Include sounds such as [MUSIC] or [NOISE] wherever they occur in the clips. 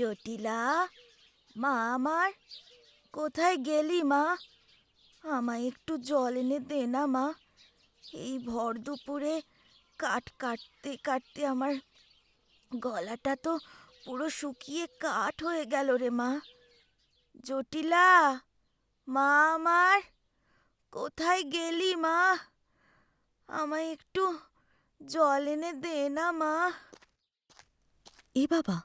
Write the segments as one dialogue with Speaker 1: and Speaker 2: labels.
Speaker 1: জটিলা। মা আমার, কোথায় গেলি মা? আমায় একটু জল এনে দে না মা। এই ভর দুপুরে কাঠ কাটতে কাটতে আমার গলাটা তো পুরো শুকিয়ে কাঠ হয়ে গেল রে মা। জটিলা, মা আমার, কোথায় গেলি মা? আমায় একটু জল এনে দে না মা।
Speaker 2: এ বাবা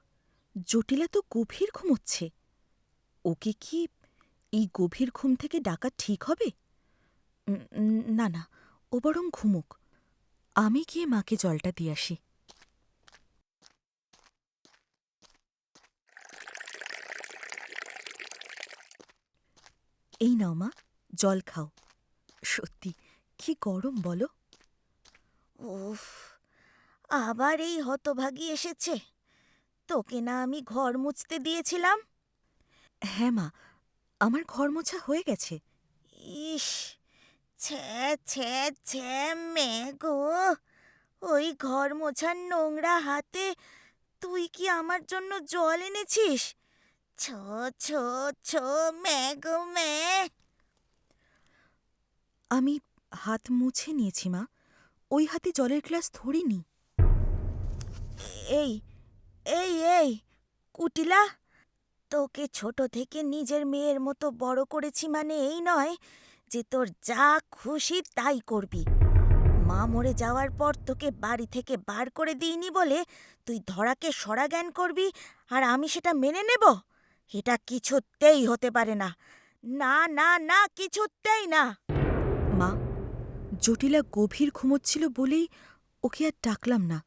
Speaker 2: জটিলা তো গভীর ঘুমোচ্ছে ওকে কি এই গভীর ঘুম থেকে ডাকা ঠিক হবে? না না, ও বরং ঘুমুক। আমি গিয়ে মাকে জলটা দিয়ে আসি। এই নাও মা, জল খাও। সত্যি, কি গরম বলো।
Speaker 1: উফ, আবার এই হতভাগী এসেছে। তোকে না আমি ঘর মুছতে দিয়েছিলাম?
Speaker 2: হ্যাঁ মা আমার ঘর মোছা হয়ে গেছে।
Speaker 1: ইস ছ্যা ছ্যা ছ্যা গো ওই ঘর মোছার নোংরা হাতে তুই কি আমার জন্য জল এনেছিস? ছ ছ ছ গো মে।
Speaker 2: আমি হাত মুছে নিয়েছি মা ওই হাতে জলের গ্লাস ধরিনি।
Speaker 1: এই এই এই, কুটিলা, তোকে ছোট থেকে নিজের মেয়ের মতো বড় করেছি মানে এই নয় যে তোর যা খুশি তাই করবি। মা মরে যাওয়ার পর তোকে বাড়ি থেকে বার করে দিইনি বলে তুই ধরাকে সরা জ্ঞান করবি আর আমি সেটা মেনে নেব? এটা কিছুতেই হতে পারে না। না না না, কিছুতেই না।
Speaker 2: মা, জটিলা গভীর ঘুমোচ্ছিল বলেই ওকে আর ডাকলাম না।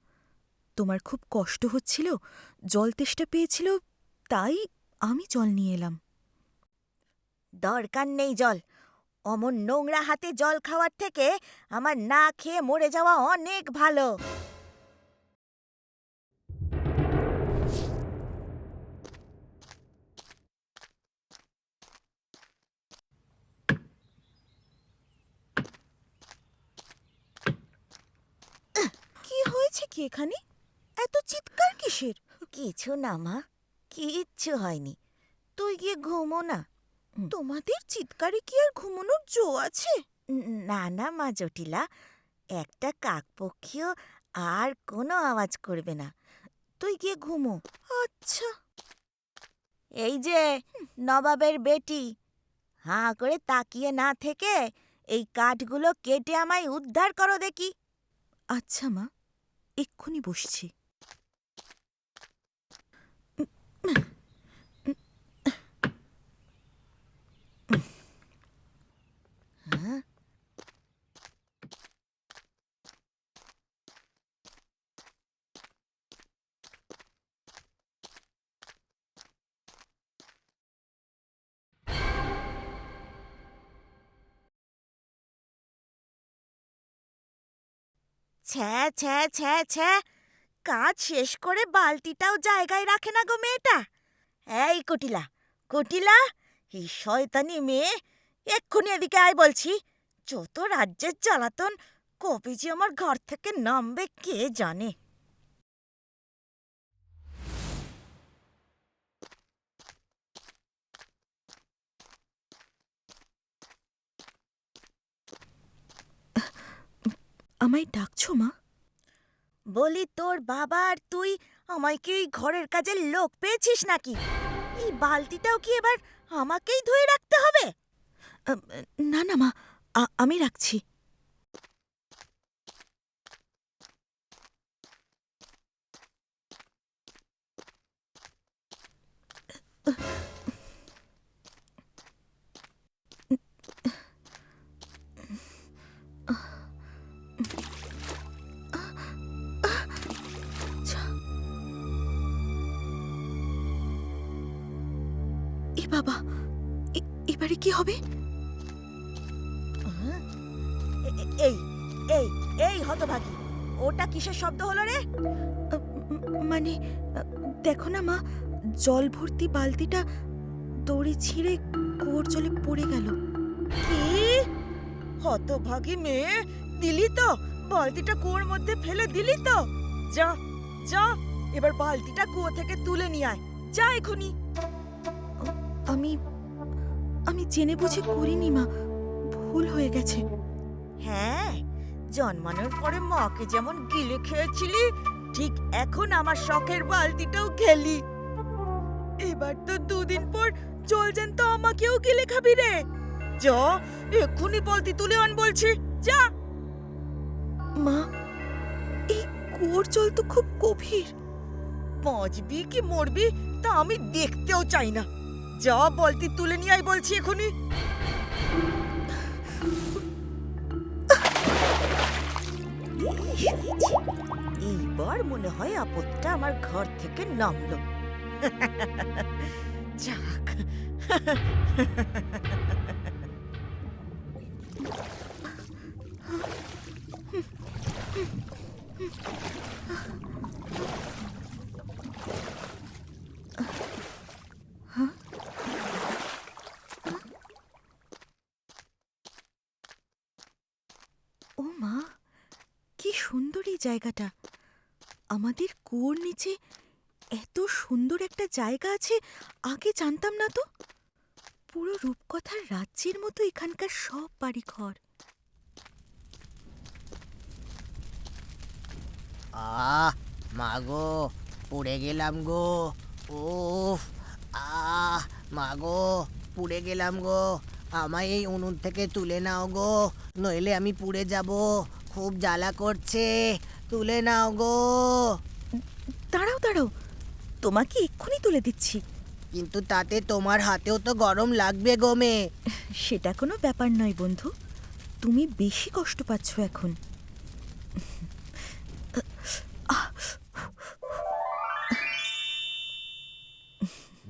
Speaker 2: তোমার খুব কষ্ট হচ্ছিল জল তেষ্টা পেয়েছিল তাই আমি জল নিয়ে এলাম।
Speaker 1: দরকার নেই জল। অমন নোংরা হাতে জল খাওয়ার থেকে আমার না খেয়ে মরে যাওয়া অনেক ভালো।
Speaker 2: কি হয়েছে কি এখানে? এত চিৎকার কিসের?
Speaker 1: কিছু না মা। কিচ্ছু হয়নি। তুই গিয়ে ঘুমো না।
Speaker 2: তোমাদের চিৎকারে কি আর ঘুমানোর জো আছে?
Speaker 1: না না মা জটিলা। একটা কাকপক্ষীও আর কোনো আওয়াজ করবে না। তুই গিয়ে ঘুমো।
Speaker 2: আচ্ছা।
Speaker 1: এই যে নবাবের বেটি। হাঁ করে তাকিয়ে না থেকে এই কাঠগুলো কেটে আমায় উদ্ধার করো দেখি।
Speaker 2: আচ্ছা মা। এক্ষুনি বসছি
Speaker 1: হ্যাঁ ছ্যা ছ্যা ছ্যা ছ্যা। কাজ শেষ করে বালতিটাও জায়গায় রাখে না গো মেয়েটা। এই কটিলা, কুটিলা, এই শয়তানি মেয়ে। এক্ষুনি এদিকে আয় বলছি। যত রাজ্যের জ্বালাতন, কবে যে আমার ঘর থেকে নামবে কে জানে?
Speaker 2: আমায় ডাকছো মা?
Speaker 1: বলি তোর বাবা আর তুই আমায় কি ওই ঘরের কাজের লোক পেয়েছিস নাকি? এই বালতিটাও কি এবার আমাকেই ধুয়ে রাখতে হবে?
Speaker 2: না না মা আমি রাখছি। কি হবে?
Speaker 1: এই এই এই হতভাগী ওটা কিসের শব্দ হলো রে?
Speaker 2: মানে দেখো না মা জল ভর্তি বালতিটা দড়ি ছিঁড়ে কুয়োর জলে পড়ে গেল।
Speaker 1: কি? হতভাগী মেয়ে দিলি তো? বালতিটা কুয়োর মধ্যে ফেলে দিলি তো? যা যা এবার বালতিটা কুয়ো থেকে তুলে নিয়ে আয়। যা এখনি।
Speaker 2: আমি আমি জেনে বুঝে করিনি মা। ভুল হয়ে গেছে।
Speaker 1: হ্যাঁ জন্মানোর পরে মাকে যেমন গিলে খেয়েছিলি ঠিক এখন আমার শখের বালতিটাও খেলি। এবার তো দুদিন পর জল তো আমাকেও গিলে খাবি রে। যা এক্ষুনি বালতি তুলে আন বলছি। যা।
Speaker 2: মা এই কুয়োর জল তো খুব গভীর।
Speaker 1: বাঁচবি কি মরবি তা আমি দেখতেও চাই না। যা বলতি তুলে নিয়ে আই বলছি এখনই এইবার মনে হয় আপদটা আমার ঘর থেকে নামলো। যাক
Speaker 2: ও মা কি সুন্দর এই জায়গাটা। আমাদের কুয়োর নিচে এত সুন্দর একটা জায়গা আছে, আগে জানতাম না তো। পুরো রূপকথার রাজ্যের মতো এখানকার সব বাড়িঘর।
Speaker 3: আহ, মাগো, পুড়ে গেলাম গো। উফ, আহ, মাগো, পুড়ে গেলাম গো। আমায় এই উনুন থেকে তুলে নাও গো, নইলে আমি পুড়ে যাব। খুব জ্বালা করছে। তুলে নাও গো।
Speaker 2: দাঁড়াও দাঁড়াও। তোমাকে এক্ষুনি তুলে দিচ্ছি।
Speaker 3: কিন্তু তাতে তোমার হাতেও তো গরম লাগবে গো মে
Speaker 2: সেটা কোনো ব্যাপার নয় বন্ধু। তুমি বেশি কষ্ট পাচ্ছ এখন।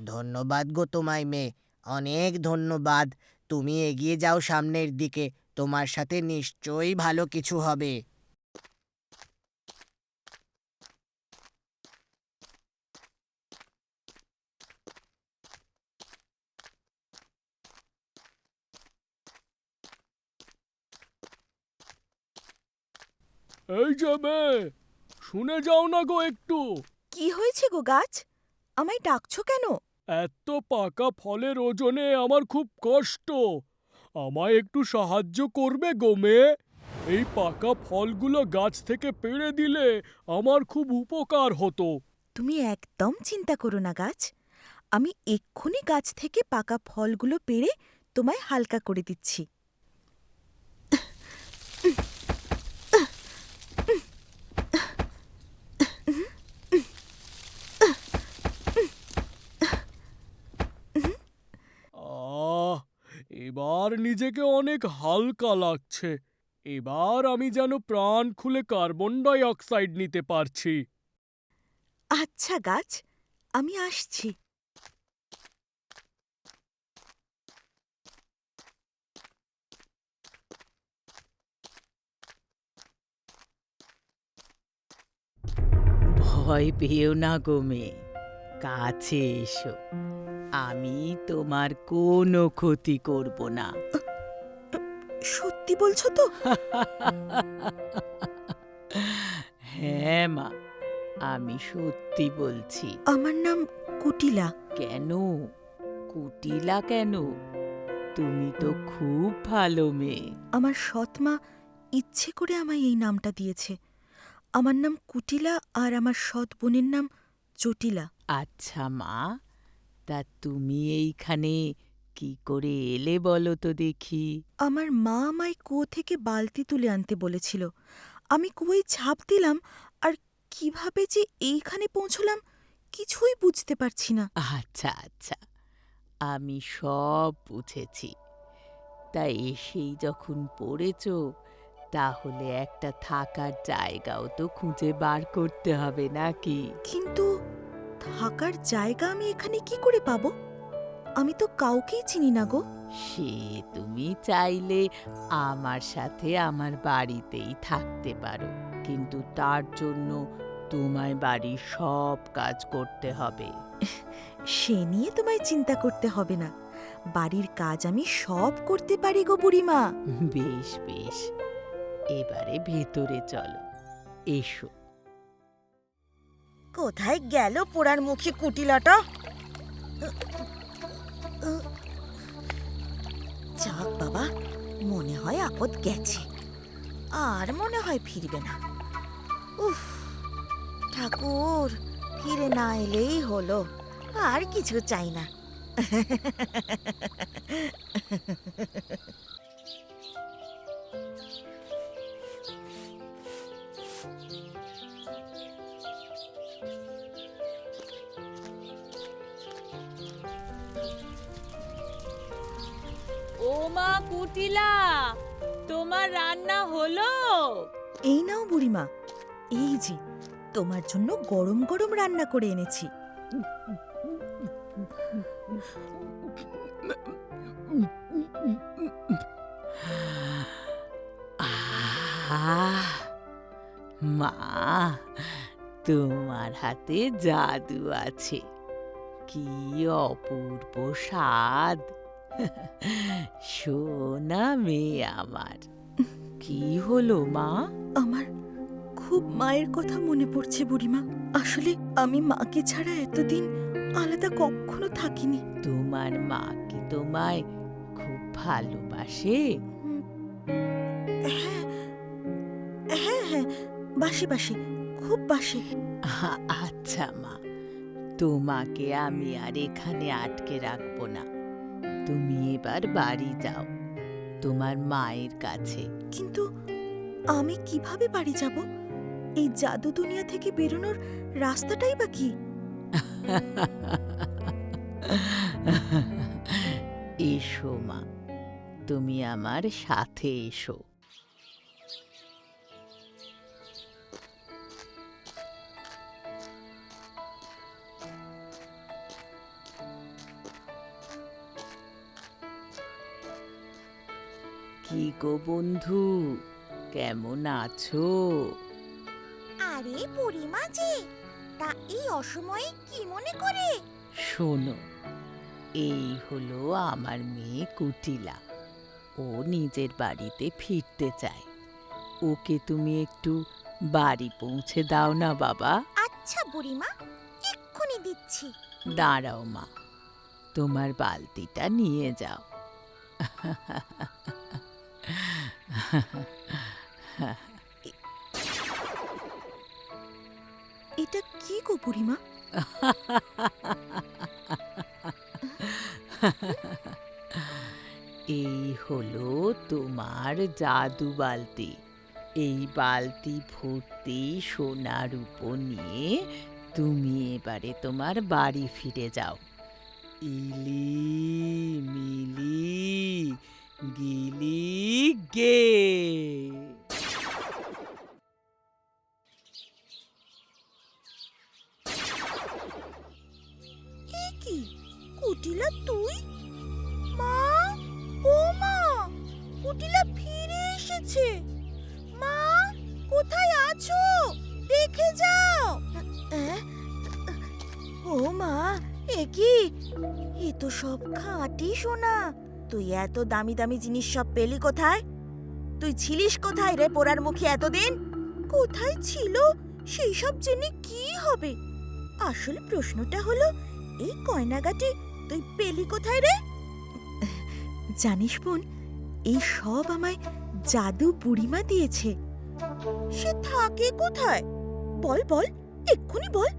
Speaker 3: ধন্যবাদ গো তোমায় মেয়ে। অনেক ধন্যবাদ। তুমি এগিয়ে যাও সামনের দিকে। তোমার সাথে নিশ্চয়ই ভালো কিছু হবে।
Speaker 4: এই যে মেয়ে শুনে যাও না গো একটু।
Speaker 2: কি হয়েছে গো গাছ? আমায় ডাকছো কেন?
Speaker 4: এত পাকা ফলের ওজনে আমার খুব কষ্ট। আমায় একটু সাহায্য করবে গো মেয়ে। এই পাকা ফলগুলো গাছ থেকে পেড়ে দিলে আমার খুব উপকার হতো।
Speaker 2: তুমি একদম চিন্তা করো না গাছ। আমি এক্ষুনি গাছ থেকে পাকা ফলগুলো পেড়ে তোমায় হালকা করে দিচ্ছি
Speaker 4: আহ এবার নিজেকে অনেক হালকা লাগছে। এবার আমি যেন প্রাণ খুলে কার্বন ডাই অক্সাইড নিতে পারছি।
Speaker 2: আচ্ছা গাছ আমি আসছি।
Speaker 5: ভয় পেও না গো মেয়ে কাছে এসো। আমি তোমার কোনো ক্ষতি করব না।
Speaker 2: সত্যি বলছো তো? [LAUGHS]
Speaker 5: হ্যাঁ মা আমি সত্যি বলছি।
Speaker 2: আমার নাম কুটিলা।
Speaker 5: কেন? কুটিলা কেন? তুমি তো খুব ভালো মেয়ে।
Speaker 2: আমার সৎ মা ইচ্ছে করে আমায় এই নামটা দিয়েছে। আমার নাম কুটিলা আর আমার সৎ বোনের নাম জটিলা
Speaker 5: আচ্ছা মা তা তুমি এইখানে কি করে এলে বলো তো দেখি।
Speaker 2: আমার মা আমায় কুয়ো থেকে বালতি তুলে আনতে বলেছিল। আমি কুয়োয় ঝাঁপ দিলাম আর কীভাবে যে এইখানে পৌঁছলাম কিছুই বুঝতে পারছি না।
Speaker 5: আচ্ছা আচ্ছা আমি সব বুঝেছি। তা এসেই যখন পড়েছ তাহলে একটা থাকার জায়গাও তো খুঁজে বার করতে হবে নাকি?
Speaker 2: কিন্তু থাকার জায়গা আমি এখানে কি করে পাবো? আমি তো কাউকেই চিনি না গো।
Speaker 5: সে তুমি চাইলে আমার সাথে আমার বাড়িতেই থাকতে পারো কিন্তু তার জন্য তোমায় বাড়ির সব কাজ করতে হবে।
Speaker 2: সে নিয়ে তোমায় চিন্তা করতে হবে না। বাড়ির কাজ আমি সব করতে পারি গো বুড়িমা।
Speaker 5: বেশ বেশ। এবারে ভেতরে চলো। এসো।
Speaker 1: কোথায় গেল পোড়ার মুখী কুটিলাটা? যাক বাবা, মনে হয় আপদ গেছে। আর মনে হয় ফিরবে না। উফ, ঠাকুর, ফিরে না এলেই হলো। আর কিছু চাই না। [LAUGHS]
Speaker 5: মা কুটিলা তোমার রান্না হলো?
Speaker 2: এই নাও বুড়িমা এই যে তোমার জন্য গরম গরম রান্না করে এনেছি।
Speaker 5: মা তোমার হাতে জাদু আছে। কি অপূর্ব স্বাদ। [LAUGHS] সোনা মেয়ে আমার। কি হলো মা?
Speaker 2: আমার খুব মায়ের কথা মনে পড়ছে বুড়িমা। আসলে আমি মাকে ছাড়া এতদিন আলাদা কখনো থাকিনি।
Speaker 5: তোমার মা কি তোমায় খুব ভালোবাসে?
Speaker 2: হ্যাঁ হ্যাঁ হ্যাঁ বাসে বাসে খুব বাসে।
Speaker 5: আচ্ছা মা তোমাকে আমি আর এখানে আটকে রাখব না। তুমি এবার বাড়ি যাও তোমার মায়ের কাছে।
Speaker 2: কিন্তু আমি কীভাবে বাড়ি যাব? এই জাদু দুনিয়া থেকে বেরোনোর রাস্তাটাই বা কি? [LAUGHS]
Speaker 5: এসো মা তুমি আমার সাথে এসো। কি গো বন্ধু? কেমন আছো?
Speaker 1: আরে বুড়িমা যে তা এই অসময়ে কি মনে করে?
Speaker 5: শোনো এই হলো আমার মেয়ে কুটিলা। ও নিজের বাড়িতে ফিরতে চায়। ওকে তুমি একটু বাড়ি পৌঁছে দাও না বাবা।
Speaker 1: আচ্ছা বুড়িমা এক্ষুনি দিচ্ছি।
Speaker 5: দাঁড়াও মা তোমার বালতিটা নিয়ে যাও। [LAUGHS] [LAUGHS]
Speaker 2: এটা কি গো বুড়িমা? [LAUGHS]
Speaker 5: এই হলো তোমার জাদু বালতি। এই বালতি ভর্তি সোনার উপর নিয়ে তুমি এবারে তোমার বাড়ি ফিরে যাও। ইলি মিলি গিলি গে
Speaker 1: কি? কুটিলা তুই? মা? ও মা! কুটিলা ফিরে এসেছে। মা, কোথায় আছো? দেখে যাও। ও মা, এ কি? এ তো সব খাঁটি সোনা। তুই এত দামি দামি জিনিস সব পেলি কোথায়? তুই ছিলিস কোথায় রে পোড়ার মুখে এতদিন? কোথায় ছিল? সেই সব জেনে কি হবে? আসলে প্রশ্নটা হলো, এই কয়নাগাটি তুই পেলি কোথায় রে?
Speaker 2: জানিস বোন, এই সব আমায় জাদু বুড়িমা দিয়েছে।
Speaker 1: সে থাকে কোথায়? বল বল, এক্ষুনি বল।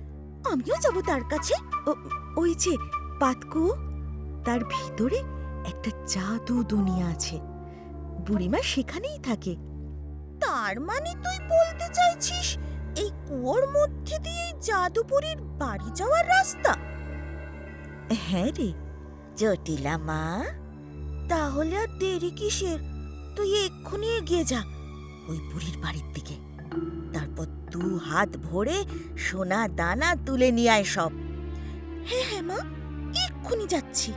Speaker 1: আমিও যাব তার কাছে।
Speaker 2: ওই যে পাতকু তার ভিতরে একটা জাদু দুনিয়া আছে। বুড়িমা সেখানেই থাকে।
Speaker 1: তার মানে তুই বলতে চাইছিস এই কুয়োর মধ্যে দিয়ে জাদুপুরীর বাড়ি যাওয়ার রাস্তা?
Speaker 2: হ্যাঁ রে
Speaker 1: জটিলা মা। তাহলে আর দেরি কিসের? তুই এক্ষুনি এগিয়ে যা ওই বুড়ির বাড়ির দিকে। তারপর দু হাত ভরে সোনা দানা তুলে নিয়ে আয় সব। হ্যাঁ হ্যাঁ মা এক্ষুনি যাচ্ছি।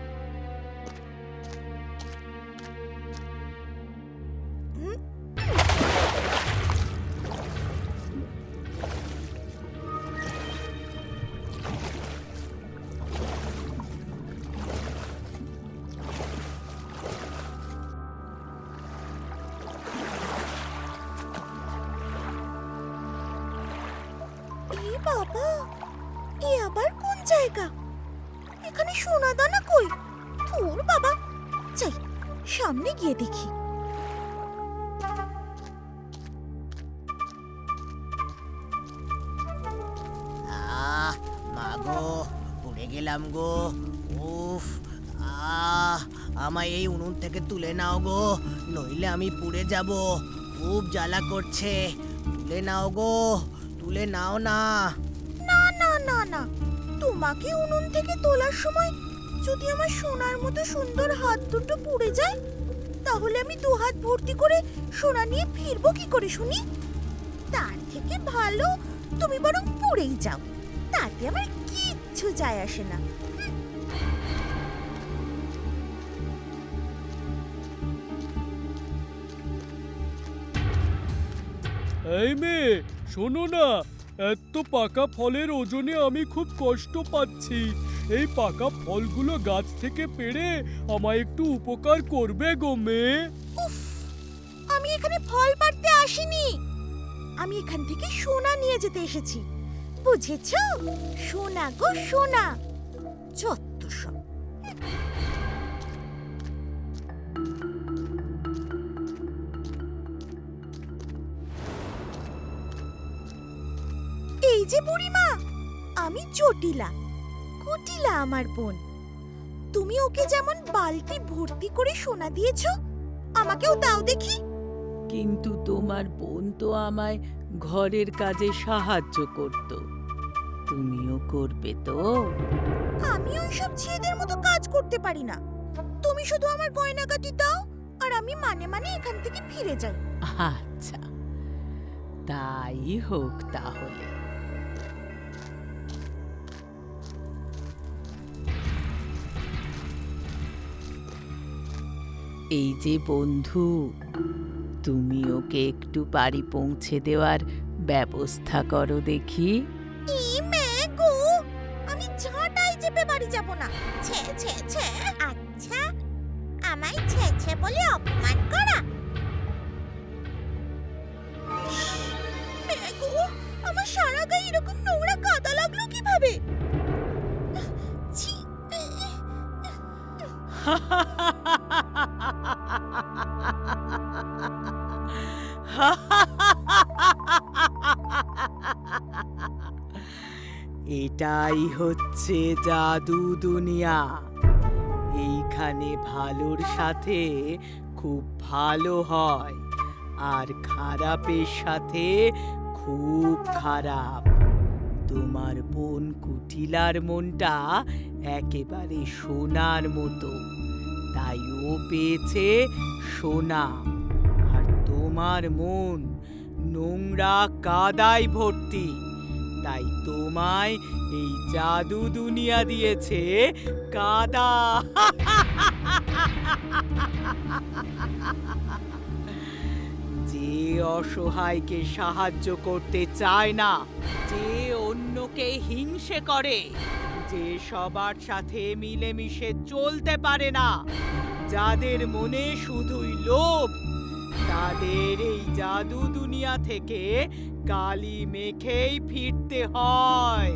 Speaker 1: বাবা [GASPS] এ আবার কোন জায়গা? এখানে সোনা দানা কই? তোর বাবা। চাই সামনে গিয়ে দেখি।
Speaker 3: আহ মাগো পুড়ে গেলাম গো। উফ, আহ, আমায় এই উনুন থেকে তুলে নাও গো, নইলে আমি পুড়ে যাব। খুব জ্বালা করছে। তুলে নাও গো, তুলে নাও না।
Speaker 1: না না। তোমাকে উনুন থেকে তোলার সময় যদি আমার সোনার মতো সুন্দর হাত দুটো পুড়ে যায়, তাহলে আমি দু হাত ভর্তি করে সোনা নিয়ে ফিরবো কি করে, শুনি? তার থেকে ভালো তুমি বরং পুড়েই যাও। তাতে আমার কিচ্ছু যায় আসে না।
Speaker 4: এই মেয়ে, শোনো না। এত পাকা ফলের ওজনে আমি খুব কষ্ট পাচ্ছি। এই পাকা ফলগুলো গাছ থেকে পেড়ে আমায় একটু উপকার করবে গো মেয়ে।
Speaker 1: আমি এখানে ফল পাড়তে আসিনি। আমি এখান থেকে সোনা নিয়ে যেতে এসেছি। বুঝেছ? সোনা গো, সোনা। যত এই যে বুড়িমা? আমি জটিলা কুটিলা আমার বোন। তুমি ওকে যেমন বালতি ভর্তি করে সোনা দিয়েছ আমাকেও দাও দেখি।
Speaker 5: কিন্তু তোমার বোন তো আমায় ঘরের কাজে সাহায্য করত। তুমিও করবে তো?
Speaker 1: আমি ওইসব ছেলেদের মতো কাজ করতে পারি না। তুমি শুধু আমার গয়নাগাটি দাও আর আমি মানে মানে এখান থেকে ফিরে যাই।
Speaker 5: আচ্ছা তাই হোক তাহলে। এই যে বন্ধু, তুমি ওকে একটু বাড়ি পৌঁছে দেওয়ার ব্যবস্থা করো দেখি।
Speaker 1: ই মে গো আমি ঝাঁটাই চেপে বাড়ি যাব না। ছে ছে ছে। আচ্ছা আমায় ছে ছে বলে অপমান করা। আমার সারা গায়ে
Speaker 5: এটাই হচ্ছে জাদু দুনিয়া। এইখানে ভালোর সাথে খুব ভালো হয়, আর খারাপের সাথে খুব খারাপ। তোমার বোন কুটিলার মনটা একেবারে সোনার মতো, তাই ও পেয়েছে সোনা। আর তোমার মন নোংরা কাদায় ভর্তি, তাই তোমায় এই জাদু দুনিয়া দিয়েছে কাদা। যে অসহায়কে সাহায্য করতে চায় না, যে অন্যকে হিংসে করে, যে সবার সাথে মিলেমিশে চলতে পারে না, যাদের মনে শুধুই লোভ তাদের এই জাদু দুনিয়া থেকে কালি মেখেই ফিরতে হয়।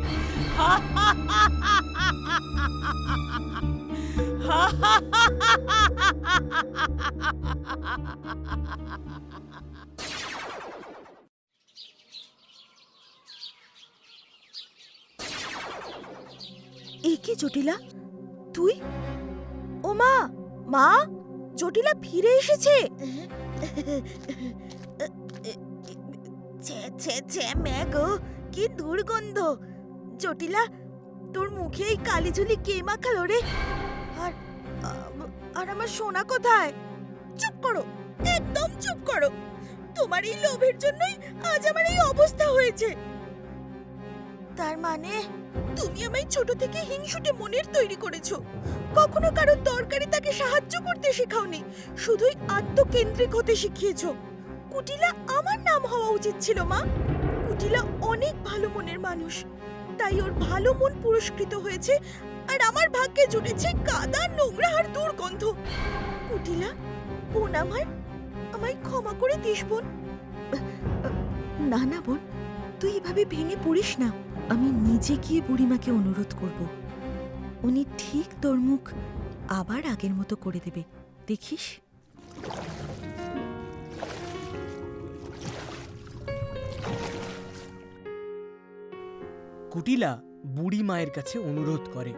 Speaker 2: এ কি জটিলা? তুই? ও মা মা জটিলা ফিরে এসেছে।
Speaker 1: ছে ছে ছে, ম্যাগো, কি দুর্গন্ধ। জটিলা, তোর মুখে এই কালিঝুলি কে মাখালো রে? আর আর আমার সোনা কোথায়? চুপ করো, একদম চুপ করো। তোমার এই লোভের জন্যই আজ আমার এই অবস্থা হয়েছে। তার মানে তুমি আমায় ছোট থেকে হিংসুটে মনের তৈরি করেছ। কখনো কারোর দরকারে তাকে সাহায্য করতে শেখাওনি। শুধুই আত্মকেন্দ্রিক হতে শিখিয়েছো। কুটিলা আমার নাম হওয়া উচিত ছিল, মা। কুটিলা অনেক ভালো মনের মানুষ। তাই ওর ভালো মন পুরস্কৃত হয়েছে আর আমার ভাগ্যে জুটেছে কাদা, নোংরা আর দুর্গন্ধ। কুটিলা, বোন আমার, আমায় ক্ষমা করে দিস, বোন।
Speaker 2: না না, বোন, তুই এভাবে ভেঙে পড়িস না। আমি নিজে গিয়ে বুড়িমাকে অনুরোধ করব। উনি ঠিক তোর মুখ আবার আগের মতো করে দেবে। দেখিস?
Speaker 6: কুটিলা বুড়ি মায়ের কাছে অনুরোধ করে।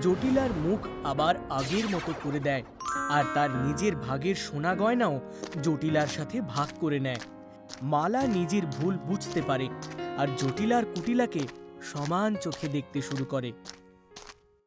Speaker 6: জটিলার মুখ আবার আগের মতো করে দেয় আর তার নিজের ভাগের সোনা গয়নাও জটিলার সাথে ভাগ করে নেয়। মালা নিজের ভুল বুঝতে পারে আর জটিলার কুটিলাকে সমান চোখে দেখতে শুরু করে।